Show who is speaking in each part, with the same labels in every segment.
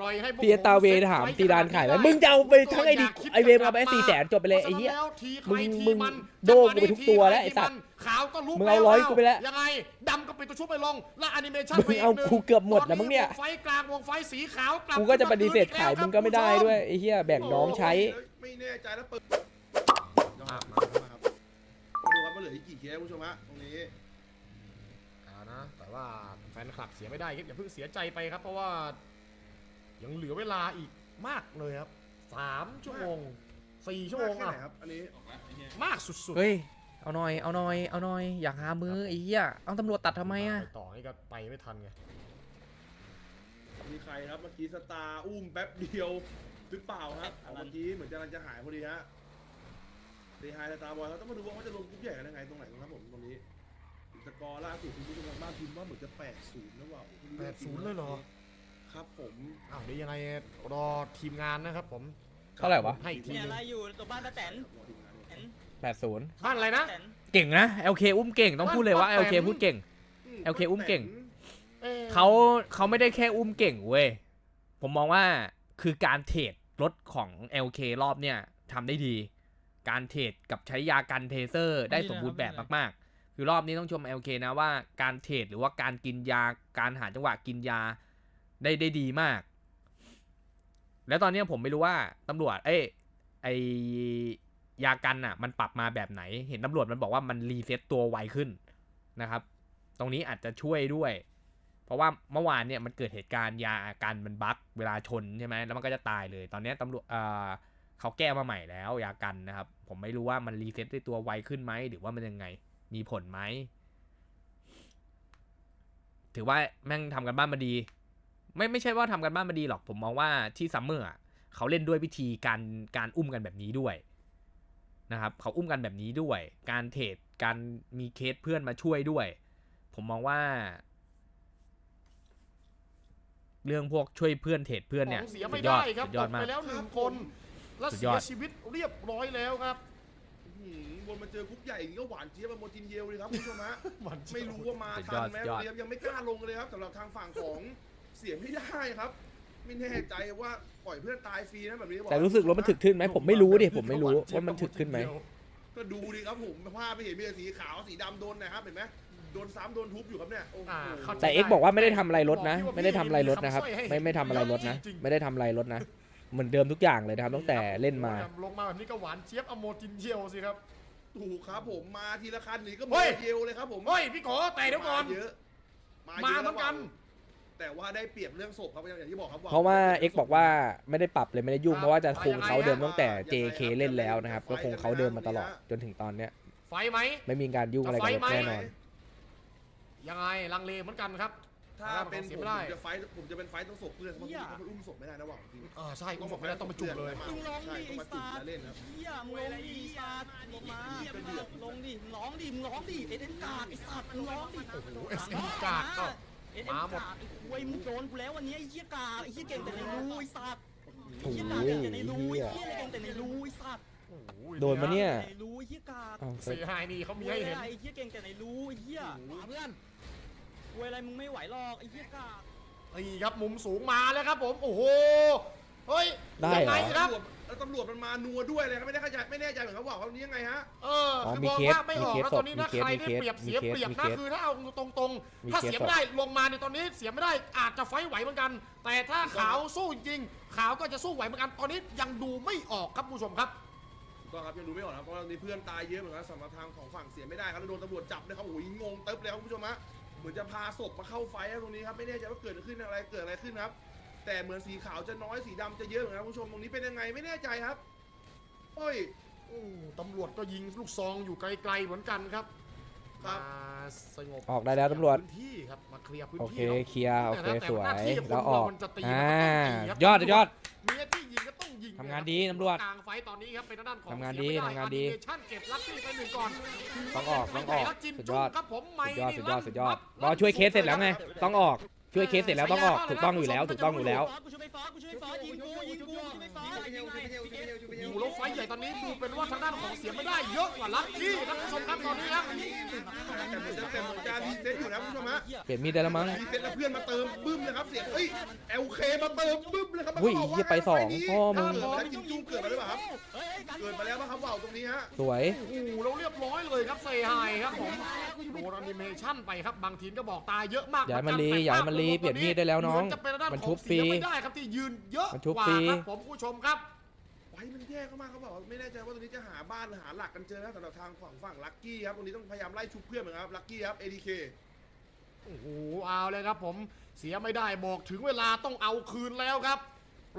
Speaker 1: ปล่อยให้พวก
Speaker 2: พีเอสตาเวถามซีดานขายไหมมึงจะเอาไปทั้งไอ้ดิไอเวมเอาไปสี่แสนจบไปเลยไอ้เหี้ยมึงมึงโดนกูไปทุกตัวแล้วไอ้สัตว์
Speaker 1: ขาวก็ลุก
Speaker 2: มึงเอาร้อยกูไปแล้ว
Speaker 1: ยังไงดำก็ปิดตัวชุบไปลงและแอนิเมชัน
Speaker 2: มึงเอากูเกือบหมดแล้วมึงเนี่ย
Speaker 1: ไฟกลางวงไฟสีขาวลับ
Speaker 2: กูก็จะปฏิเสธขาย
Speaker 1: ขึ้
Speaker 2: มึ
Speaker 1: น
Speaker 2: งก็ไม่ได้ด้วยไอ้เหี้ยแบ่งน้องใช้
Speaker 3: ไม่แน่ใจแล้วเปิด
Speaker 1: อะ
Speaker 3: มาครับมาดูครับว่าเหลืออีกกี่เคสคุณผู้ชมฮะตรงนี้
Speaker 1: เอานะแต่ว่าแฟนคลับเสียไม่ได้ครับอย่าเพิ่งเสียใจไปครับเพราะว่า ยังเหลือเวลาอีกมากเลยครับสามชั่วโมงสี่ชั่วโมง
Speaker 3: แค่
Speaker 1: อะ
Speaker 3: ไหนครับอันนี้
Speaker 1: มากสุดๆ
Speaker 2: เฮ้ย เอาหน่อย เอาหน่อย เอาหน่อย อยากหามือไอ้เหี้ย เอาตำรวจตัดทำไมอะ
Speaker 1: ไปต่อนี่ก็ไปไม่ทันไง
Speaker 3: มีใครครับเมื่อกี้สตาร์อุ้มแป๊บเดียวหรือเปล่าครับเมื่อกี้เหมือนจะกำลังจะหายพอดีฮะดีไฮสตาร์บอลเขาต้องมาดูว่าเขาจะลงกรุ๊ปใหญ่กันยังไงตรงไหนครับผมตรงนี้สกอร์ล่าสุดคุณผู้ชมทางบ้านพิมพ์ว่าเหมือนจะ 8-0นะว่า
Speaker 1: แปดศูนย์เลยเหรอ
Speaker 3: ครับผม
Speaker 1: อ้าวเดี๋ยวยังไงรอทีมงานนะครับผม
Speaker 2: เท่าไหร่วะ
Speaker 1: ให้อีกที
Speaker 4: เนี่ย
Speaker 1: หนึ
Speaker 4: อะไร
Speaker 1: ง
Speaker 4: อยู่ตัวบ้านตาแตน
Speaker 3: รอทีมงานด้วย
Speaker 4: แตน
Speaker 2: 80
Speaker 1: บ้านอะไรนะ
Speaker 4: แตน
Speaker 2: เก่งนะ LK อุ้มเก่งต้องพูดเลยว่า LK พูดเก่ง LK อุ้มเก่ง
Speaker 1: อ๊ะ
Speaker 2: เขาเขาไม่ได้แค่อุ้มเก่งเว้ย ผมมองว่าคือการเทรดรถของ LK รอบเนี่ยทำได้ดี การเทรดกับใช้ยากันเทเซอร์ได้สมบูรณ์แบบมากๆ คือรอบนี้ต้องชม LK นะว่าการเทรดหรือว่าการกินยาการหาจังหวะกินยา ได้ได้ดีมาก แล้วตอนนี้ผมไม่รู้ว่าตำรวจ เอ้ยไอยากันอะ มันปรับมาแบบไหน เห็นตำรวจมันบอกว่ามันรีเซ็ตตัวไวขึ้นนะครับ ตรงนี้อาจจะช่วยด้วย เพราะว่าเมื่อวานเนี่ยมันเกิดเหตุการณ์ยากันมันบั๊กเวลาชนใช่ไหมแล้วมันก็จะตายเลย ตอนนี้ตำรวจเอ่อเขาแก้มาใหม่แล้วยากันนะครับ ผมไม่รู้ว่ามันรีเซ็ตด้ตัวไวขึ้นไหมหรือว่ามันยังไง มีผลไหมถือว่าแม่งทำกันบ้านมาดี ไม่ไม่ใช่ว่าทำกันบ้านมาดีหรอก ผมมองว่าที่ซัมเมอร์อะเขาเล่นด้วยวิธีการการอุ้มกันแบบนี้ด้วยนะครับเขาอุ้มกันแบบนี้ด้วย การเทรดการมีเคสเพื่อนมาช่วยด้วย ผมมองว่า เรื่องพวกช่วยเพื่อนเทรดเพื่อนเนี่ย
Speaker 1: ของเสีย
Speaker 2: สุ
Speaker 1: ไม่
Speaker 2: ดยอ
Speaker 1: ได้
Speaker 2: ด
Speaker 1: ครับ
Speaker 2: สุดยอด
Speaker 1: ตก
Speaker 2: มาก
Speaker 1: ไปแล้วหนึ่งคนและ
Speaker 2: สุด
Speaker 1: เสี
Speaker 2: ย
Speaker 1: ย
Speaker 2: อด
Speaker 1: ชีวิตเรียบร้อยแล้วครับ
Speaker 3: หืมวนมาเจอกรุ๊ปใหญ่อย่างนี้ก็หวานเจี๊ยบมาโมจินเยลเลยครับคุณผู้ชมฮะ
Speaker 1: มัน
Speaker 3: ไม่รู้ว่ามา
Speaker 2: สุดย
Speaker 3: ทั
Speaker 2: อนด
Speaker 3: ไหม
Speaker 2: สุดยอด
Speaker 3: เลยครับยังไม่กล้าลงเลยครับสำหรับทางฝั่งของ เสียไม่ได้ครับ ไม่แน่ใจว่าปล่อยเพื่อนตายฟรีนะแบบนี้
Speaker 2: แต่รู้สึกรถมันถึกขึ้นไหมผมไม่รู้ดิผมไม่รู้ว่ามันถึกขึ้นไหม
Speaker 3: ก็ดูดิครับผมภาพไม่เห็นมีแต่สีขาวสีดำโดนนะครับเห็นไหมโดนซ้ำโดนทุบอยู่ครับเนี่ยโอ้โห
Speaker 1: อ่าเข้าใจ
Speaker 2: แต่เอ็กบอกว่าไม่ได้ทำอะไรรถนะ ไม่ได้ทำอะไรรถนะครับ ไม่ไม่ทำอะไรรถนะ
Speaker 1: จริงๆ
Speaker 2: ไม่ได้ทำอะไรรถนะ เหมือนเดิมทุกอย่างเลยนะครับตั้งแต่เล่นมา
Speaker 1: ลงมาแบบนี้ก็หวานเจี๊ยบอโมจินเจียวสิครับ
Speaker 3: ถูกครับผมมาทีละคันหนีก็
Speaker 1: เฮ้
Speaker 3: โม
Speaker 1: ย
Speaker 3: เยลเลยครับผม
Speaker 1: เฮ้ยพี่โกแต่เดี๋ยวก่อน
Speaker 3: เยอะ
Speaker 1: มา
Speaker 3: เยะ
Speaker 1: เหมือนกัน
Speaker 3: แต่ว่าได้เปรียบเรื่องศพครับอย่างที่บอกครับ
Speaker 2: เพราะว่าเอ็กบอกว่าไม่ได้ปรับเลยไม่ได้ยุ่งเพราะว่าจะคงเขาเดิมตั้งแต่ JK เล่นแล้วนะครับ ก็คงเขาเดิมมาตลอดจนถึงตอนเนี้ย
Speaker 1: ไฟไหม
Speaker 2: ไม่มีการยุ่งอะไรกับรถแน่นอน
Speaker 1: ยังไงลังเลเหมือนกันครับ
Speaker 3: ถ้าเป็น
Speaker 1: เสี
Speaker 3: ผ
Speaker 1: ย
Speaker 3: ม
Speaker 1: ไม่ได้
Speaker 3: ผมจะไฟท์ผมจะเป็นไฟท์ต้องศพเพื่อนเพราะบางทีเขาอุ้มศพไม่ได้นะหว่างจริง
Speaker 1: เออใช่อุ้มศพไม่ได้ต้องมาจุ่มเลย
Speaker 4: มึงร้องดิ
Speaker 3: ใช่
Speaker 4: ไอ้
Speaker 3: ต้องมาจุ่ม
Speaker 4: สัตว์
Speaker 3: แล้วเล่นครับ
Speaker 4: เฮียมึงร้องดิไอ้สัตว์ลงมาลงดิมึงร้องดิมึงร้องดิเอ็นกากไอ้สัตว์มึงร้องดิ
Speaker 1: โอ้โห SM กากก็
Speaker 4: เอ็น
Speaker 1: มาหมด
Speaker 4: กากไอ้ควยมึงโดนกูแล้ววันนี้ไอ้เหี้ยกากไอ้เหี้ยเก่งแต่ในรูไอ้สัตว์
Speaker 2: โอ้
Speaker 4: ไอ้
Speaker 2: โห
Speaker 4: เหี้ยกากเก่งแต่ในรู
Speaker 2: เหี้
Speaker 4: ไอ้
Speaker 2: ย
Speaker 4: เหี้ยเก่งแต่ในรูไอ้สัตว์
Speaker 1: โอ้โห
Speaker 2: โดนมาเนี่ย
Speaker 4: ในรูไอ้เหี้ยกาก
Speaker 2: อ้าว
Speaker 1: เสียหายนี่เขามีให้เห็น
Speaker 4: ไอ้เหี้ยเก่งแต่ในรูไอ้เหี้ย
Speaker 1: มาเพื่อน
Speaker 4: ควยอะไรมึงไม่ไหวหรอกไอ้เหี้ยกาก
Speaker 1: นี่ครับมุมสูงมาแล้วครับผมโอ้โห เฮ้ย
Speaker 2: ได้เหรอ
Speaker 1: ยังงครับ
Speaker 3: แล้วตำรวจมันมานัวด้วยเลยครับไม่ได้เข้าใจไม่แน่ใจเหมือนเขาบอกว่าวันนี้ยังไงฮะ
Speaker 1: เออ
Speaker 2: อ๋อ
Speaker 1: คือ
Speaker 2: มี
Speaker 1: มอง
Speaker 2: เคส
Speaker 1: ว่าไม่ออก
Speaker 2: มีเคส
Speaker 1: แล้วตอนนี้นะ
Speaker 2: มีเคส
Speaker 1: ใคร
Speaker 2: มี
Speaker 1: ได้
Speaker 2: เคส
Speaker 1: เปรียบเสีย
Speaker 2: มีเคส
Speaker 1: เปรียบ
Speaker 2: มี
Speaker 1: นะ
Speaker 2: เคส
Speaker 1: คือถ้าเอาตรง
Speaker 2: มี
Speaker 1: ๆถ้า
Speaker 2: เคส
Speaker 1: เสียไม่ได้ลงมาในตอนนี้เสียไม่ได้อาจจะไฟท์ไหวเหมือนกัน แต่ถ้าขาวสู้จริงๆขาวก็จะสู้ไหวเหมือนกันตอนนี้ยังดูไม่ออกครับผู้ชมครับ
Speaker 3: ก็ครับยังดูไม่ออกนะเพราะว่ามีเพื่อนตายเยอะเหมือนกันสำหรับทางของฝั่งเสียไม่ได้ครับแล้วโดนตำรวจจับเลยครับโอ้ยงงเติบเลยครับคุณผู้ชมฮะเหมือนจะพาศพมาเข้าไฟครับตรงนี้ครับไม่แน่ใจว่าเกิดขึ้นอะไรเกิดอะไรขึ้นครับ แต่เหมือนสีขาวจะน้อยสีดำจะเยอะเหมือนกันคุณผู้ชมตรงนี้เป็นยังไงไม่แน่ใจครับโอ้ย
Speaker 1: โอ้ตำรวจก็ยิงลูกซองอยู่ไกลๆเหมือนกันครับ
Speaker 3: ครับ
Speaker 1: มาสงบ
Speaker 2: ออกได้แล้วตำรวจ
Speaker 1: พื้นที่ครับมาเคลียร์พื้น
Speaker 2: โอเค
Speaker 1: ที่นาะ
Speaker 2: เคลียร์โอเค
Speaker 1: แต่
Speaker 2: สวย
Speaker 1: หน้าที่คน
Speaker 2: แล้วออก
Speaker 1: มันจะตี
Speaker 2: อ่า
Speaker 1: มันก็ต้องตีครับ
Speaker 2: ยอดยอด
Speaker 1: มีหน้าที่ยิงก็ต้องยิง
Speaker 2: ทำงานดีตำรวจ
Speaker 1: กลางไฟตอนนี้ครับเป็นทางด้านของ
Speaker 2: ทำงาน
Speaker 1: เสีย
Speaker 2: ดี
Speaker 1: ไม่ไทำ
Speaker 2: งานดี
Speaker 1: แอนิเมชั่นเก็บลักที่ไปหนึ่งก่อน
Speaker 2: ต้องออกต้องออก
Speaker 1: แล้วจิ้ม
Speaker 2: สุดย
Speaker 1: จุ่
Speaker 2: อ
Speaker 1: ม
Speaker 2: ด
Speaker 1: ครับผมไม่
Speaker 2: สุดยอดสุดยอดสุดยอด
Speaker 1: ลั่น
Speaker 2: รอช่วยเคสเสร็จแล้วไงต้องออก ช่วยเคสเสร็จแล้วต้องออกถูกต้องอยู่แล้วถูกต้องอยู่แล้ว
Speaker 4: กูช่วยไปฟอสกูช่วยไปฟอสยิงกูยิงกูกูช่วยไปฟอสยิงไง
Speaker 1: โอ้โหแล้วไฟท์ใหญ่ตอนนี้ดูเป็นว่าทางด้านของเสียไม่ได้เยอะกว่าลัคกี้ท่านผู้ชมครับตอนนี้ครับ
Speaker 3: แต่เหมือนจะแต่เหมือนจะรีเซ็ตอยู่นะคุณผู้ชมฮะ
Speaker 2: เปลี่ยนมีดได้แล้วมั้ง
Speaker 3: รีเซ็ตแล้วเพื่อนมาเติมบึ้มเลยครับเสียงเอ้ยเอลเคมาเติมบึ้มเลยครับ
Speaker 2: อุ้ยเหี้ยไปสองพ่อมึง
Speaker 3: เกิดมาแล้วกินจุ้งเกิดมาหรือเปล่าครับ
Speaker 4: เฮ้ยกัน
Speaker 3: เกิดมาแล้วป่ะครับว่าวตรงนี้ฮะ
Speaker 2: สวย
Speaker 1: โอ้โหแล้วเรียบร้อยเลยครับเซฮายครับผมโดนแอนิเมชันไปครับบางทีมก็บอกตายเยอะมาก
Speaker 2: อย่าให้มันรี
Speaker 1: แต่
Speaker 2: อย่าให้มันรีเปลี่ยนมีดได้แล้วน้อง
Speaker 1: เหมืจะเป็นด้าน
Speaker 2: มัน
Speaker 1: ข
Speaker 2: ชุ
Speaker 1: อง
Speaker 2: บ
Speaker 1: เสีย
Speaker 2: ฟรี
Speaker 1: ไม่ได้ครับที่ยืนเยอะ
Speaker 2: มันชุบ
Speaker 1: กว่า
Speaker 2: ฟรี
Speaker 1: ครับผมผู้ชมครับ
Speaker 3: ไว้มันแย่เข้ามาครับบอกว่าไม่แน่ใจว่าตรงนี้จะหาบ้านหาหลักกันเจอนะสำหรับทางฝั่งฝั่งลักกี้ครับตรงนี้ต้องพยายามไล่ชุบเพื่อนเหมือนกันครับลักกี้ครับ ADK
Speaker 1: โอ้โหเอาเลยครับผมเสียไม่ได้บอกถึงเวลาต้องเอาคืนแล้วครับ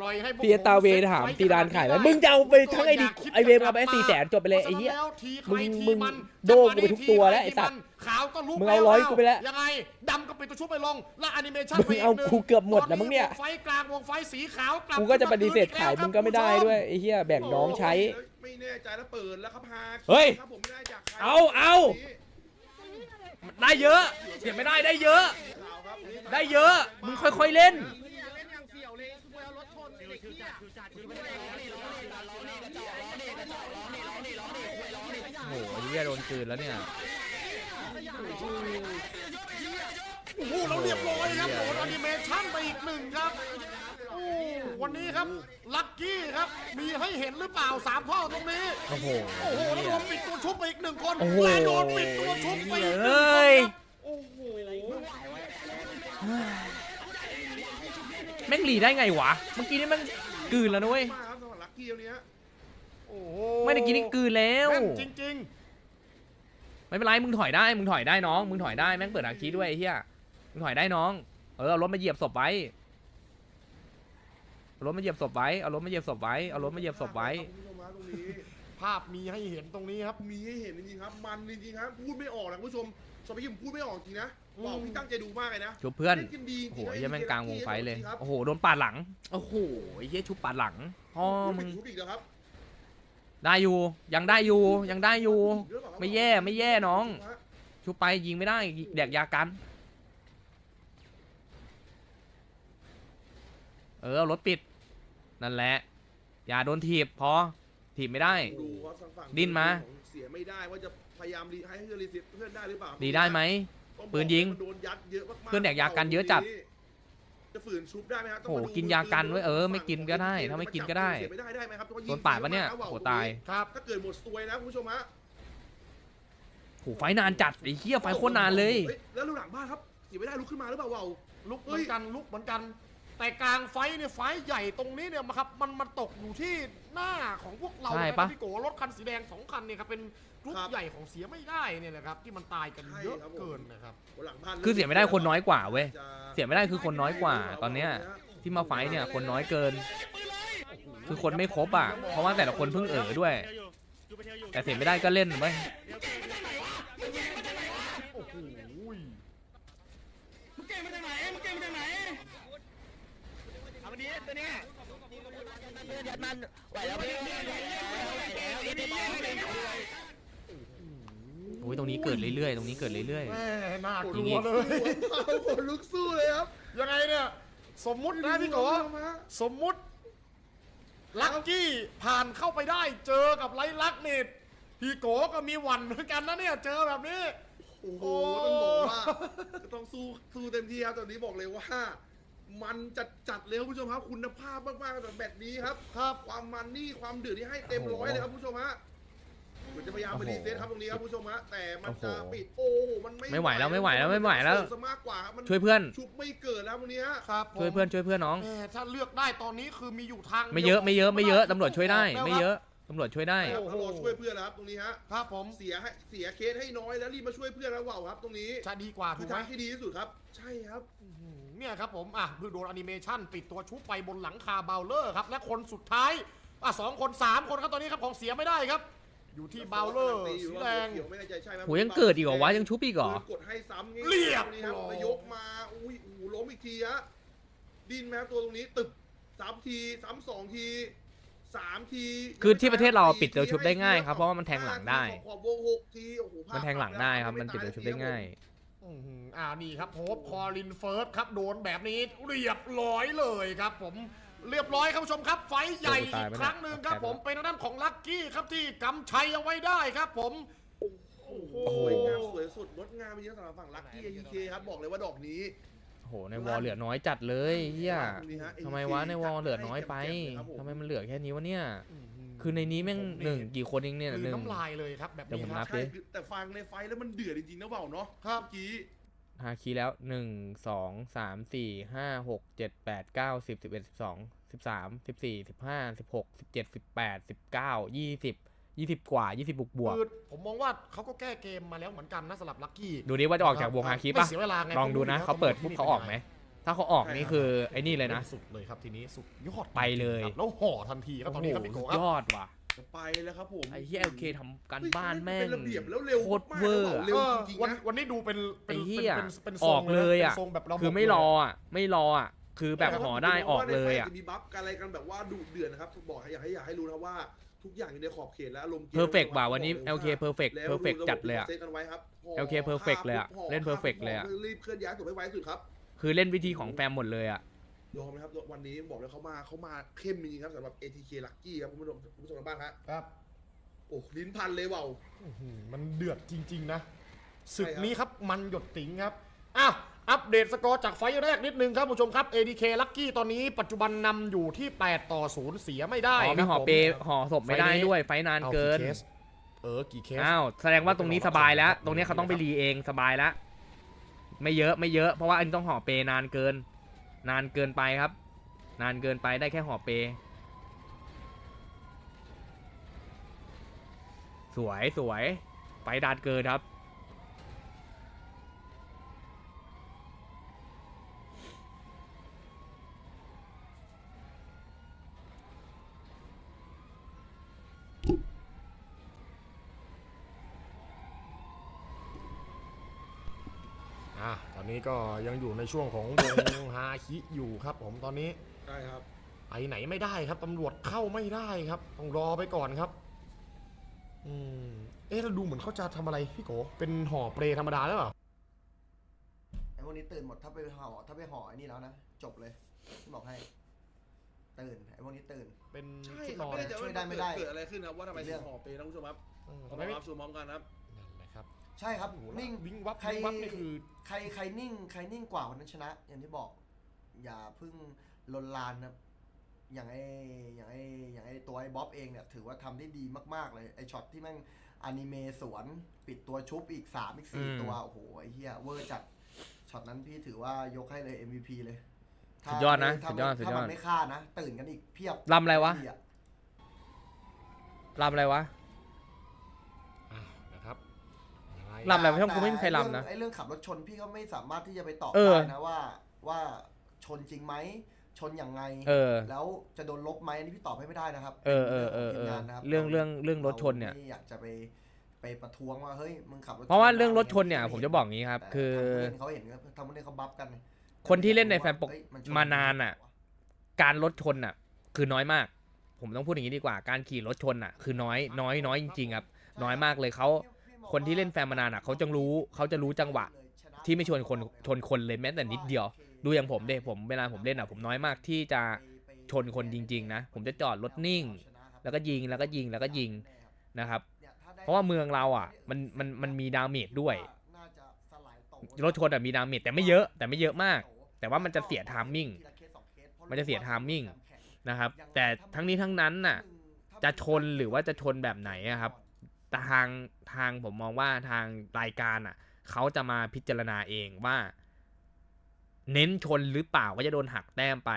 Speaker 1: ปล่อยให้พวก
Speaker 2: เปียตาเวถาม
Speaker 1: ผ
Speaker 2: ซีดานขายไหม
Speaker 1: ด้
Speaker 2: มึงจะเอาไปทั้งไอดีไอเวมเอาไปสี่แสนจบไปเลยไอ้เหี้ย
Speaker 1: พราะฉะนั้นแล้วทีใคร
Speaker 2: มึง
Speaker 1: ที
Speaker 2: มึง
Speaker 1: มัน
Speaker 2: โดนกูไปทุกตัวแล้วไอ้สัตว์
Speaker 1: ขาวก็ลุก
Speaker 2: มึงเอาร้อยกูไปแล้ว
Speaker 1: ยังไงดำก็ปิดตัวชุบไปลงและแอนิเมชัน
Speaker 2: มึงเอากูเกือบหมดนะมึงเนี่ย
Speaker 1: ไฟกลางวงไฟสีขาวกลับ
Speaker 2: กูก็จะปฏิเสธขาย
Speaker 1: ขึ้น
Speaker 2: มึงก็ไม่ได้ด้วยไอ้เหี้ยแบ่งน้องใช้
Speaker 3: ไม่แน่ใจแล้วเปิดแล้วครับพา
Speaker 2: เฮ้ย
Speaker 3: ครับผมไม่ได้จากใคร
Speaker 2: เอาเอาได้เยอะเสียไม่ได้ได้เยอะ
Speaker 3: ขาวครับนี่
Speaker 2: ได้เยอะมึงค่อยๆเล่น โอ้โหไอ้เหี้ยโดนกลืนแล้วเนี่ย
Speaker 1: โอ้โหแล้วเรียบร้อยครับโดนแอนิเมชันไปอีกหนึ่งครับโอ้วันนี้ครับลัคกี้ครับมีให้เห็นหรือเปล่าสามข้อตรงนี้
Speaker 2: โอ้โห
Speaker 1: โอ้โหแล้วโดนปิดตัวชุบไปอีกหนึ่งคน
Speaker 2: โอ้โห
Speaker 1: และโดนปิดตัวชุบไปอีกหนึ่ง
Speaker 2: เฮ้
Speaker 1: คน
Speaker 2: ย
Speaker 1: ครับโอ้โห
Speaker 2: แม่งหลีได้ไงวะเมื่อกี้นี่มัน กลืนแล้วนะเว้ย
Speaker 3: มากครับสำหรับลักกี้เนี้ย
Speaker 1: โอ้โห
Speaker 2: ไม่ได้กินนี่กลืนแล้ว
Speaker 1: แม่นจริง
Speaker 2: ไม่เป็นไรมึงถอยได้มึงถอยได้น้องมึงถอยได้แม่งเปิดอาคีด้วยไอ้เหี้ยมึงถอยได้น้อง เออเอารถมาเหยียบศพไว้เอารถมาเหยียบศพไว้เอารถมาเหยียบศพไว้เอารถมาเหยียบศพไว้
Speaker 3: คุณผู้ชมฮะตรงนี้
Speaker 1: ๆ ภาพมีให้เห็นตรงนี้ครับ
Speaker 3: มีให้เห็นจริงๆครับ มันจริงๆครับพูดไม่ออกนะคุณผู้ชมสมัยผมพูดไม่ออกจริงนะ
Speaker 1: อืม
Speaker 3: บอกพี่ตั้งใจดูมากเลยนะ
Speaker 2: ชุบเพื่อน
Speaker 3: ล่กันดีจริ
Speaker 2: โอ้
Speaker 3: ง
Speaker 2: โห
Speaker 3: ๆนะ
Speaker 2: ไอ้เหี้ยแม่งกลางวงไฟเลย
Speaker 3: จริงๆครับ
Speaker 2: โอ้โหโดนปาดหลัง โอ้โหไอ้เหี้ยชุบปาดหลังพ่อมึง
Speaker 3: ชุบอีกแล้วครับ
Speaker 2: ได้อยู่ ยังได้อยู่ยังได้อยู่ ไม่แย่ไม่แย่น้อง ชุบไปยิงไม่ได้แดกยากัน เออเอารถปิด นั่นแหละ อย่าโดนถีบพอ ถีบไม่ได้
Speaker 3: ดูว่าทางฝั่ง
Speaker 2: ดิ้นมา
Speaker 3: เสียไม่ได้ว่าจะพยายามรีให้เพื่อนรีเซ็ตเพื่อนได้หรือเปล่า
Speaker 2: ดีได้ไหม
Speaker 3: ต้องบอก
Speaker 2: ปืนยิง
Speaker 3: มันโดนยัดเยอะมากๆ
Speaker 2: เพื่อนแดกยากันเยอะจัด
Speaker 3: จะฝืนชุบได้ไหมครับต้ง
Speaker 2: โอ้
Speaker 3: มา
Speaker 2: โห
Speaker 3: ดู
Speaker 2: กินยากันไว้เออ
Speaker 3: ฝั่ง
Speaker 2: ไม่กินก็ได้ถ้าไม่กินก็ได้
Speaker 3: เสียไม่ได้ได้ไหมครับเพระว่ยิง
Speaker 2: โดนปาดปะเนี่ย
Speaker 3: ฟรีมากะ
Speaker 2: โอ้
Speaker 3: ว่ว
Speaker 2: ตาย
Speaker 1: ครับ
Speaker 3: ถ้าเกิดหมดซวยนะคุณผู้ชมฮะ
Speaker 2: โหไฟนานจัดไอ้เหี้ยไฟโคตรนานเลย
Speaker 3: ฮ้แล้วลูกหลังบ้านครับเสียไม่ได้ลุกขึ้นมาหรือเปล่าว่าว
Speaker 1: ลุกเหมือนกันลุกเหมือนกัน แต่กลางไฟเนี่ยไฟใหญ่ตรงนี้เนี่ยครับมันมันตกอยู่ที่หน้าของพวกเรา
Speaker 2: ใช่
Speaker 1: นะค
Speaker 2: ปะ
Speaker 1: รับพี่โกรถคันสีแดงสองคันเนี่ยครับเป็นกรุ๊ปใหญ่ของเสียไม่ได้เนี่ยนะครับที่มันตายกันเยอะเกินนะครับ
Speaker 3: หลังบ้าน
Speaker 2: คือเสียไม่ได้คนน้อยกว่าเว้ย
Speaker 3: จะ
Speaker 2: เสียไม่ได้คือคนน้อยกว่าตอนเนี้ยที่มาไฟท์เนี่ยคนน้อยเกิน คือคนไม่ครบอะ เพราะว่าแต่ละคนเพิ่งเอ๋อด้วย แต่เสียไม่ได้ก็เล่นไว้ย
Speaker 1: โอ้โห
Speaker 4: มึงเก่งมาจากไหนมึงเก่งมาจากไหนเอามาดิตัวเนี้ย ยัดมันไหวแล้วไหวแล้วไหวแล้วไอ้ดีไอ้ดี
Speaker 2: โอ้ยตรงนี้เกิดเรื่อยๆ ตรงนี้เกิดเรื่อย
Speaker 1: แม่น่าก
Speaker 2: จริ
Speaker 1: ลั
Speaker 2: ง
Speaker 1: ว
Speaker 2: ๆ
Speaker 1: เลย
Speaker 3: เอาคนลุกสู้เลยครับ
Speaker 1: ยังไงเนี่ยสมมุตินะพี่โกสมมุติลักกี้ผ่านเข้าไปได้เจอกับไรลักษณ์เนี่ยพี่โกก็มีหวั่นเหมือนกันนะเนี่ยเจอแบบนี้
Speaker 3: โอ้โหต้องบอกว่าจะต้องสู้สู้เต็มที่ครับตอนนี้บอกเลยว่า มันจัดจัดๆเลยครับคุณผู้ชมครับคุณภาพมากๆสำหรับแบตนี้ครับ
Speaker 1: ครับ
Speaker 3: ความมันนี่ความเดือดที่ให้เต็ม
Speaker 2: โอ้โห
Speaker 3: ร้อยเลยครับคุณผู้ชมฮะเหมือนจะพยายามไป
Speaker 2: โอ้โห
Speaker 3: รีเซ็ตครับตรงนี้ครับคุณผู้ชมฮะแต่มัน
Speaker 2: โอ้โห
Speaker 3: จะปิดโอ้โหมันไม่
Speaker 2: ไม่ไหวแล้วไม่ไหวแล้วไม่ไหวแล้ว
Speaker 3: เสริซะมากกว่าครับมัน
Speaker 2: ช่วยเพื่อน
Speaker 3: ชุบไม่เกิดแล้ววันนี้ฮะ
Speaker 1: ครับผม
Speaker 2: ช่วยเพื่อนช่วยเพื่อนน้อง
Speaker 1: แม่ถ้าเลือกได้ตอนนี้คือมีอยู่ทาง
Speaker 2: ไม่เยอะไม่เยอะไม่เยอะตำรวจช่วยได้
Speaker 1: แล้ว
Speaker 2: ไม่เยอะตำรวจช่วยได้
Speaker 3: ครับแล้วรอช่วยเพื่อนแล้วครับตรงนี้ฮะ
Speaker 1: ครับผม
Speaker 3: เสียให้เสียเคสให้น้อยแล้วรีบมาช่วยเพื่อนแล้วว่าวครับ ตรงนี้
Speaker 1: จะดีกว่าถู
Speaker 3: คือก
Speaker 1: ไหม
Speaker 3: ทางที่ดีที่สุดครับ ใช่ครับ
Speaker 1: อื้อหือ เนี่ยครับผมอะโดนแอนิเมชันปิดตัวชุบไปบนหลังคาเบลเลอร์ครับและคนสุดท้ายอะสองคนสามคนครับตอนนี้ครับของเสียไม่ได้ครับ อยู่ที่เบลเลอร์สีแดง
Speaker 3: เขียวไม่แน่ใจใช่ไหม
Speaker 2: โหยังเกิดอีกเหรอวะยังชุบอีกเหรอ
Speaker 3: ปืนกดให้ซ้ำง่ายๆ
Speaker 1: เรียบ
Speaker 3: ตรงนี้ครับ
Speaker 1: ร้อย
Speaker 3: ไปยกมาอุ้ยโอ้โหล้มอีกทีฮะดินแมวตัวตรงนี้ตึบสามทีซ้ำสองทีสามที
Speaker 2: คือที่ประเทศเราปิดตัวชุบได้ง่ายครับเพราะว่ามันแทงหลังได้
Speaker 3: ขอบวงหกทีโอ้โหภาพ
Speaker 2: มันแทงหลังได้ครับ มันปิดตัวชุบได้ง่าย
Speaker 1: อื้อหืออ่านี่ครับโฮปคอลินเฟิร์สครับโดนแบบนี้เรียบร้อยเลยครับผมเรียบร้อยครับผู้ชมครับ ไฟท์ใหญ่อีกครั้งหนึ่งครับ ผมเป็นทางด้านของลัคกี้ครับที่กำชัยเอาไว้ได้ครับ ผม
Speaker 3: โอ้โหสวยงามสวยสดงดงามจริงๆสำหรับฝั่งลัคกี้ยีเคครับบอกเลยว่าดอกนี้
Speaker 2: โอ้โหในวอลเหลือน้อยจัดเลยเฮีย
Speaker 3: นี่ฮะ
Speaker 2: ทำไมวะในวอลเหลือน้อยไป
Speaker 3: เจ็บๆเลยครับผม
Speaker 2: ทำไมมันเหลือแค่นี้วะเนี่ย
Speaker 1: อื้อหือ
Speaker 2: คือในนี้แม่งหนึ่งกี่คนเองเนี่ย
Speaker 1: คือ
Speaker 2: หนึ่ง
Speaker 1: น้ำลายเลยครับแบบ
Speaker 2: เดี๋ยว
Speaker 1: นี้
Speaker 2: ผม
Speaker 1: ค
Speaker 2: นั
Speaker 1: รั
Speaker 2: บ
Speaker 1: บ
Speaker 3: ใช่คือแต่ฟังในไฟท์แล้วมันเดือดจริงๆนะเปล่าเนาะ
Speaker 1: ครับ
Speaker 3: เมื่อกี้
Speaker 2: ฮาคีแล้วหนึ่งสองสามสี่ห้าหกเจ็ดแปดเก้าสิบสิบเอ็ดสิบสองสิบสามสิบสี่สิบห้าสิบหกสิบเจ็ดสิบแปดสิบเก้ายี่สิบยี่สิบกว่ายี่สิบบวกบวก
Speaker 1: คือผมมองว่าเขาก็แก้เกมมาแล้วเหมือนกันนะสำหรับลัคกี้
Speaker 2: ดูดิว่าจะออกจากวงฮาคีปะ
Speaker 1: ไม่เสียเวลาไง
Speaker 2: ลองดูนะ
Speaker 1: พระ
Speaker 2: เขาเปิด
Speaker 1: รู้
Speaker 2: ปุ๊บ
Speaker 1: อยู่
Speaker 2: เขาออกไหม ถ้าเขาออกนี่คือไอ้นี่เลยนะ
Speaker 1: สุดเลยครับทีนี้สุดยอด
Speaker 2: ไปเลย
Speaker 1: ครับแล้วห่อทันทีครับตอนนี้ครับพี่โกครับ
Speaker 2: ยอดว่ะ
Speaker 3: จะไปแล้วครับผม
Speaker 2: ไอ้เฮียโอเคทำการบ้านแม่ง
Speaker 3: เป็นระเบียบแล้วเร็ว
Speaker 2: โคตร
Speaker 3: มาก
Speaker 2: เวอร์
Speaker 3: เร็ว
Speaker 1: เออ
Speaker 3: จริง
Speaker 1: วัน
Speaker 3: ๆนะ
Speaker 1: วันนี้ดูเป็นเป็น
Speaker 2: ไอ้เหี้
Speaker 1: เป็น
Speaker 2: ย
Speaker 1: เป็นเป็น
Speaker 2: ออกเลยอะ
Speaker 1: ป็นทรงแบบเรา
Speaker 2: คือไม่รออะ ไม่รออะ คือแบบหอได้ออกเลยอะ
Speaker 3: จะมีบัฟกันอะไรกันแบบว่าดุเดือดนะครับบอกให้อยากให้อยากให้รู้นะว่าทุกอย่างอยู่ในขอบเขตและอารมณ์กม
Speaker 2: perfect ว่ะวันนี้
Speaker 3: บอกเลย
Speaker 2: LK perfect
Speaker 3: แล้ว
Speaker 2: perfect
Speaker 3: ระบบ
Speaker 2: จัดเลยอะ
Speaker 3: ที่ขาเซตกันไว้ครับพอ
Speaker 2: LK perfect เลยอะ
Speaker 3: พอ
Speaker 2: เล่น perfect เลยอะ
Speaker 3: พรีบเคลื่อนย้ายตัวไปไว้สุดครับ
Speaker 2: คือเล่นวิธีของแฟมหมดเลยอะ
Speaker 3: ยอมไหมครับวันนี้บอกเลยเขามาเขามาเข้มจริงๆครับสำหรับ ATK Lucky ครับคุณผู้ชมคุณผู้ชมทางบ้านฮะ
Speaker 1: ครับ
Speaker 3: โอ้ลิ้นพันเลยเปล่า
Speaker 1: อื้อหือมันเดือดจริง ๆ นะศึก
Speaker 3: ใช่ครับ
Speaker 1: นี้ครับมันหยดติ๋งครับอะอัปเดตสกอร์จากไฟล์แรกนิดนึงครับผู้ชมครับ ADK Lucky ตอนนี้ปัจจุบันนำอยู่ที่ 8 ต่อ 0 เสียไม่ได้
Speaker 2: อ๋อมี
Speaker 1: ครับ
Speaker 2: หอ
Speaker 1: ผม
Speaker 2: เปห่อศพไม่ได้
Speaker 1: ไฟนี้
Speaker 2: ด้วยไฟนาน
Speaker 1: เอา
Speaker 2: เกิน
Speaker 1: คสเออกี่เคส
Speaker 2: อ้าว แสดงว่าตรงนี้สบายแล้ว ตรงนี้เขาต้องไปรีเองสบายแล้ว ไม่เยอะไม่เยอะเพราะว่าอันนต้องห่อเปนานเกิน นานเกินไปครับ นานเกินไปได้แค่ห่อเป สวยสวยไปดานเกินครับ
Speaker 1: อะตอนนี้ ก็ยังอยู่ในช่วงของวง ฮาคิอยู่ครับ ผมตอนนี้
Speaker 3: ใช่ครับ
Speaker 1: ไปไหนไม่ได้ครับตำรวจเข้าไม่ได้ครับต้องรอไปก่อนครับ อืมเอ๊ะเราดูเหมือนเขาจะทำอะไรพี่โกเป็นห่อเปรธรรมดาแล้วเหรอ
Speaker 5: ไอ้พวกนี้ตื่นหมดถ้าไปห่อถ้าไปห่อไอ้นี่แล้วนะ จบเลยบอกให้ ตื่นไอ้พวกนี้ตื่น
Speaker 1: เป็น
Speaker 3: ใช่
Speaker 1: ชุด
Speaker 3: คนรับ
Speaker 1: อน
Speaker 3: ไม่ได้จะ
Speaker 5: ช่วยได้ไม่ได้
Speaker 3: เกิดอะไรขึ้นครับว่าทำไม
Speaker 5: เรื่
Speaker 3: ถึ
Speaker 5: อง
Speaker 3: งหอเปย์ท่านผู้ชมครับ
Speaker 1: เออ
Speaker 3: ขอ
Speaker 1: ทำไมไม่
Speaker 3: รับซูมพร้อมกันครับ
Speaker 5: ใช่ครับ
Speaker 1: โอ้โห
Speaker 5: นิ่ง
Speaker 1: วิ่งวับ
Speaker 5: ใคร
Speaker 1: วิ่งวับนี่คือ
Speaker 5: ใครใครนิ่งใครนิ่งกว่าคนนั้นชนะ อย่างที่บอก อย่าเพึ่งลนลานนะอย่างไออย่างไออย่างไอตัวไอบ๊อบเองเนี่ยถือว่าทำได้ดีมากๆเลยไอช็อตที่แม่งอนิเมะสวนปิดตัวชุบอีกสามอีกสี่
Speaker 2: อืม
Speaker 5: ตัวโอ้โหไอเฮียเวอร์จัดช็อตนั้นพี่ถือว่ายกให้เลย MVP เลยถ้า
Speaker 2: สุดยอดนะ
Speaker 5: ถ้า
Speaker 2: สุดยอด
Speaker 5: ถ้า
Speaker 2: สุดยอด
Speaker 5: มันไม่ฆ่านะ ตื่นกันอีกเพียบ
Speaker 2: ลำอะไรวะ
Speaker 5: พี่อ
Speaker 2: ลำอะไรวะ
Speaker 1: อ้าวนะครับยังไง
Speaker 2: ลำอะไรวะช่องกูไม่มีใคร
Speaker 5: แต่
Speaker 2: ลำนะ
Speaker 5: ไอ้เรื่องขับรถชนพี่ก็ไม่สามารถที่จะไปตอบ
Speaker 2: เออ
Speaker 5: ได้นะว่า ว่าชนจริงไหมชนอย่างไง
Speaker 2: เออ
Speaker 5: แล้วจะโดนลบไหมอันนี้พี่ตอบให้ไม่ได้นะครับ
Speaker 2: เออเออเออ
Speaker 5: ป็
Speaker 2: เอน
Speaker 5: ข
Speaker 2: อ
Speaker 5: ทีมงานนะครับ
Speaker 2: เรื่องเรื่องเรื่องรถชนเนี่ย
Speaker 5: ไม่อยากจะไปไปประท้วงว่าเฮ้ยมึงขับรถ
Speaker 2: เพราะว่า
Speaker 5: ชน
Speaker 2: เรื่องรถชนเนี่ย
Speaker 5: ไผ
Speaker 2: มจะบอกงี้ครับ
Speaker 5: แต่
Speaker 2: คือ
Speaker 5: ทางผู้เล่นเขาเห็นครับทางผู้เล่นเขาบัฟกัน
Speaker 2: คนที่เล่นในแฟนปก
Speaker 5: เฮ้ยช
Speaker 2: มานานอะ การรถชนอะ คือน้อยมาก ผมต้องพูดอย่างนี้ดีกว่า การขี่รถชนอะ คือน้อยน้อยน้อยจริงๆครับ น้อยมากเลยเขา คนที่เล่นแฟนมานานอะเขาจะรู้เขาจะรู้จังหวะ ที่ไม่ชนคนชนคนเลยแม้แต่นิดเดียว ดูอย่างผมเด้ผมเวลาผมเล่นอะผมน้อยมากที่จะชนคนจริง ๆ นะ ผมจะจอดรถนิ่ง แล้วก็ยิงแล้วก็ยิงแล้วก็ยิงนะครับ เพราะว่าเมืองเราอะมันมันมันมีดาเมจด้วยรถชนอะมีดาเมจแต่ไม่เยอะแต่ไม่เยอะมาก แต่ว่ามันจะเสีย timing มันจะเสีย timing นะครับ แต่ทั้งนี้ทั้งนั้นน่ะ จะชนหรือว่าจะชนแบบไหนครับ ต่ทางทางผมมองว่าทางรายการอะเขาจะมาพิจารณาเองว่า เน้นชนหรือเปล่าก็จะโดนหักแต้มไป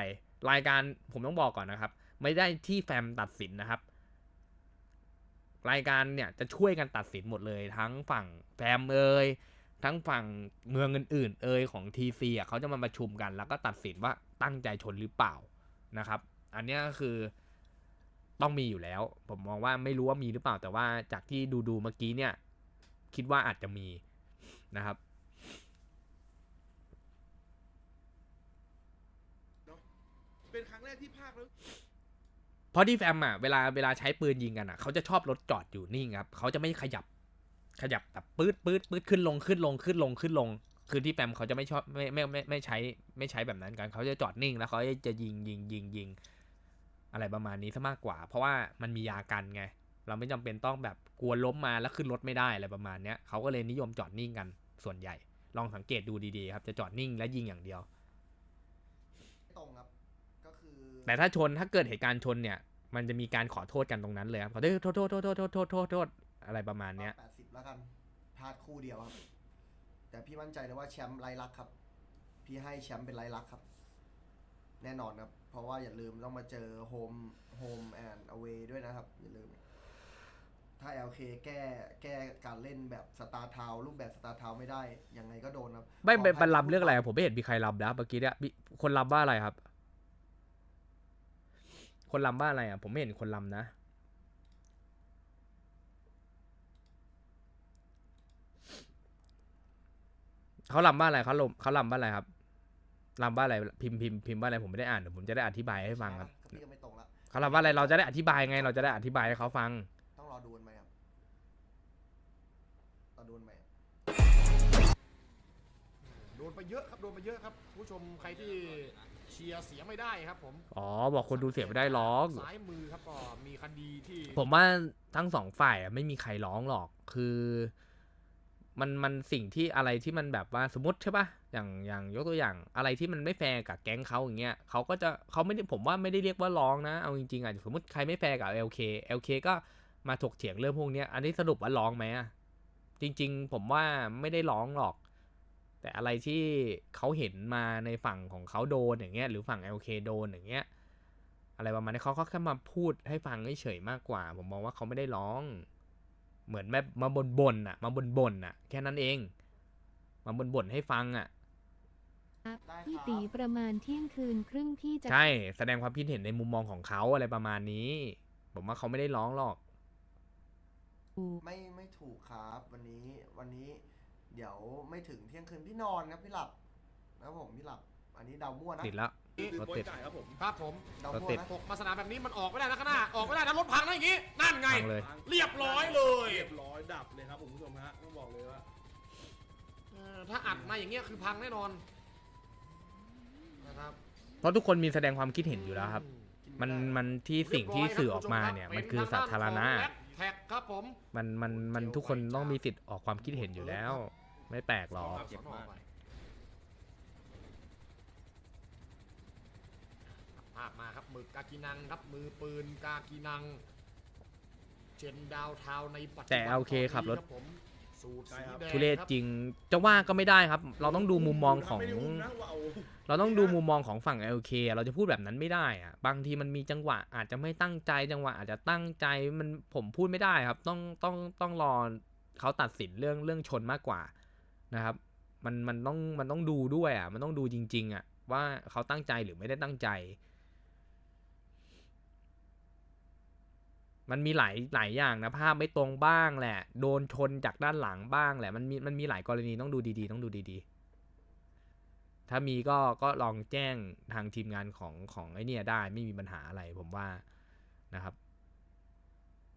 Speaker 2: รายการผมต้องบอกก่อนนะครับ ไม่ได้ที่แฟมตัดสินนะครับ รายการเนี่ยจะช่วยกันตัดสินหมดเลย ทั้งฝั่งแฟมเอ่ยทั้งฝั่งเมืองอื่นๆเอ่ยของทีซีอะเขาจะมาประชุมกัน แล้วก็ตัดสินว่าตั้งใจชนหรือเปล่านะครับ อันนี้ก็คือ ต้องมีอยู่แล้ว ผมมองว่าไม่รู้ว่ามีหรือเปล่าแต่ว่าจากที่ดูดูๆเมื่อกี้เนี่ย คิดว่าอาจจะมีนะครับ
Speaker 3: เป็นครั้งแรกที่ภาคแล้ว
Speaker 2: เพราะที่แฟมอะเวลาเวลาใช้ปืนยิงกันอะเขาจะชอบรถจอดอยู่นิ่งครับเขาจะไม่ขยับ ขยับแบบปื๊ดปื๊ดปื๊ดขึ้นลงขึ้นลงขึ้นลงขึ้นลง คือที่แปมเขาจะไม่ชอบไม่ไม่ไม่ไม่ใช้ไม่ใช้แบบนั้นกัน เขาจะจอดนิ่งแล้วเขาจะยิงยิงยิงยิง อะไรประมาณนี้ซะมากกว่า เพราะว่ามันมียากันไง เราไม่จำเป็นต้องแบบกลัวล้มมาแล้วขึ้นรถไม่ได้อะไรประมาณเนี้ยเขาก็เลยนิยมจอดนิ่งกันส่วนใหญ่ ลองสังเกตดูดีๆครับ จะจอดนิ่งและยิงอย่างเดียว
Speaker 5: ตรงครับก็คือ
Speaker 2: แต่ถ้าชนถ้าเกิดเหตุการณ์ชนเนี่ย มันจะมีการขอโทษกันตรงนั้นเลยครับขอโทษโทษโทษโทษโทษโทษโทษโทษโทษอะไรประมาณเนี้ย
Speaker 5: แปดสิบแล้วกันพลาดคู่เดียวครับ แต่พี่มั่นใจเลยว่าแชมป์ไรลักษณ์ครับ พี่ให้แชมป์เป็นไรลักษณ์ครับ แน่นอนครับ เพราะว่าอย่าลืมต้องมาเจอโฮมโฮมแอนด์อเวด้วยนะครับ อย่าลืม ถ้า LK แก้แก้การเล่นแบบสตาร์ทาวรูปแบบสตาร์ทาวไม่ได้ ยังไงก็โดนครับ
Speaker 2: ไม่
Speaker 5: ขอ
Speaker 2: เป็น
Speaker 5: ให้
Speaker 2: มัน
Speaker 5: พูด
Speaker 2: ลำเรื่องอะไรอะผมไม่เห็นมีใครลำนะเมื่อกี้เนี่ยมีคนลำว่าอะไรครับ คนลำว่าอะไรอะ ผมไม่เห็นคนลำนะ เขาลำว่าอะไรเขาลมเขาลำว่าอะไรครับ ลำว่าอะไรพิมพ์พิมพ์พิมพ์ว่าอะไรผมไม่ได้อ่านเดี๋ยวผมจะได้อธิบายให้ฟังครับ
Speaker 5: พี่ก็ไม่ตรงละ
Speaker 2: เขาลำว่าอะไรเราจะได้อธิบายไง เราจะได้อธิบายให้เขาฟัง
Speaker 5: ต้องรอดูกันไหมครับรอดูกันไหม
Speaker 1: โดนไปเยอะครับโดนไปเยอะครับ ผู้ชมใครที่เชียร์เสียไม่ได้ครับผม
Speaker 2: อ๋อบอกคนดูเสียไม่ได้ร้อง
Speaker 1: ซ้ายมือครับก็มีคดีที่
Speaker 2: ผมว่าทั้งสองฝ่ายอะไม่มีใครร้องหรอกคือ มันมันสิ่งที่อะไรที่มันแบบว่าสมมติใช่ปะอย่างอย่างยกตัวอย่างอะไรที่มันไม่แฟร์กับแก๊งเขาอย่างเงี้ยเขาก็จะเขาไม่ได้ผมว่าไม่ได้เรียกว่าร้องนะเอาจริงๆอะสมมติใครไม่แฟร์กับ LK LK ก็มาถกเถียงเรื่องพวกเนี้ยอันนี้สรุปว่าร้องไหมอะจริง ๆ ผมว่าไม่ได้ร้องหรอก แต่อะไรที่เขาเห็นมาในฝั่งของเขาโดนอย่างเงี้ยหรือฝั่ง LK โดนอย่างเงี้ยอะไรประมาณนี้เขาก็แค่มาพูดให้ฟังเฉยๆมากกว่า ผมมองว่าเขาไม่ได้ร้อง เหมือนแบบมาบ่นบ่นๆอะ มาบ่นบ่นๆอะ แค่นั้นเอง มาบ่นบ่นๆให้ฟังอะ
Speaker 5: ได้ค
Speaker 6: พี่
Speaker 5: รับ
Speaker 6: ตีประมาณเที่ยงคืนครึ่งพี่จะ
Speaker 2: ใช่แสดงความคิดเห็นในมุมมองของเขาอะไรประมาณนี้ ผมว่าเขาไม่ได้ร้องหรอก
Speaker 5: ไม่ไม่ถูกครับ วันนี้วันนี้ เดี๋ยวไม่ถึงเที่ยงคืนพี่นอนครับพี่หลับนะครับผมพี่หลับ อันนี้เดามั่วนะ
Speaker 2: ติดแล้ว
Speaker 3: คือ
Speaker 2: รถ
Speaker 3: โปร
Speaker 2: ติด
Speaker 3: จ่ายครับผม
Speaker 1: ครับผม
Speaker 5: เดาร
Speaker 2: ถ
Speaker 5: มั่ว
Speaker 2: ติด
Speaker 5: นะ
Speaker 1: ตกมาสนามแบบนี้มันออกไม่ได้นะข้างหน้าออกไม่ได้นะรถพังนะอย่างงี้ นั่นไง
Speaker 2: ฟังเลย
Speaker 1: เรียบร้อยเลย
Speaker 3: เรียบร้อยดับเลยครับผมผู้ชมฮะต้องบอกเลยว่า
Speaker 1: เออถ้าอัดมาอย่างเงี้ยคือพังแน่นอนนะครับ
Speaker 2: เพราะทุกคนมีแสดงความคิดเห็นอยู่แล้วครับ มันมันที่สิ่งที่สื่อออกมาเนี่ย มันคือสาธารณะ
Speaker 1: แท็กครับผม
Speaker 2: มันมันมันทุกคนต้องมีสิทธิ์ออกความคิดเห็นอยู่แล้ว ไม่แปลกหรอก
Speaker 3: เจ็บมาก
Speaker 1: ภาพมาครับมือกากินังครับมือปืนกากินังเจนดาวเทาวในปัจจุบัน
Speaker 2: แต่ LK ขับรถ
Speaker 1: ผมสูตรสีแดง
Speaker 2: ทุเรศ
Speaker 1: ครับ
Speaker 2: จริงจะว่าก็ไม่ได้ครับ เราต้องดูมุมมองของ
Speaker 3: ไม่ได้มนะว่าเอา
Speaker 2: เราต้องดูมุมมองของฝั่ง LK อะเราจะพูดแบบนั้นไม่ได้อะบางทีมันมีจังหวะอาจจะไม่ตั้งใจจังหวะอาจจะตั้งใจมันผมพูดไม่ได้ครับ ต้องต้องต้องรอเขาตัดสินเรื่องเรื่องชนมากกว่านะครับ มันมันต้องมันต้องดูด้วยอะมันต้องดูจริง ๆอะว่าเขาตั้งใจหรือไม่ได้ตั้งใจ มันมีหลายหลายอย่างนะภาพไม่ตรงบ้างแหละ โดนชนจากด้านหลังบ้างแหละมันมีมันมีหลายกรณีต้องดูดีๆ ต้องดูดีๆ ถ้ามีก็ก็ลองแจ้งทางทีมงานของของไอเนี่ยได้ไม่มีปัญหาอะไรผมว่านะครับ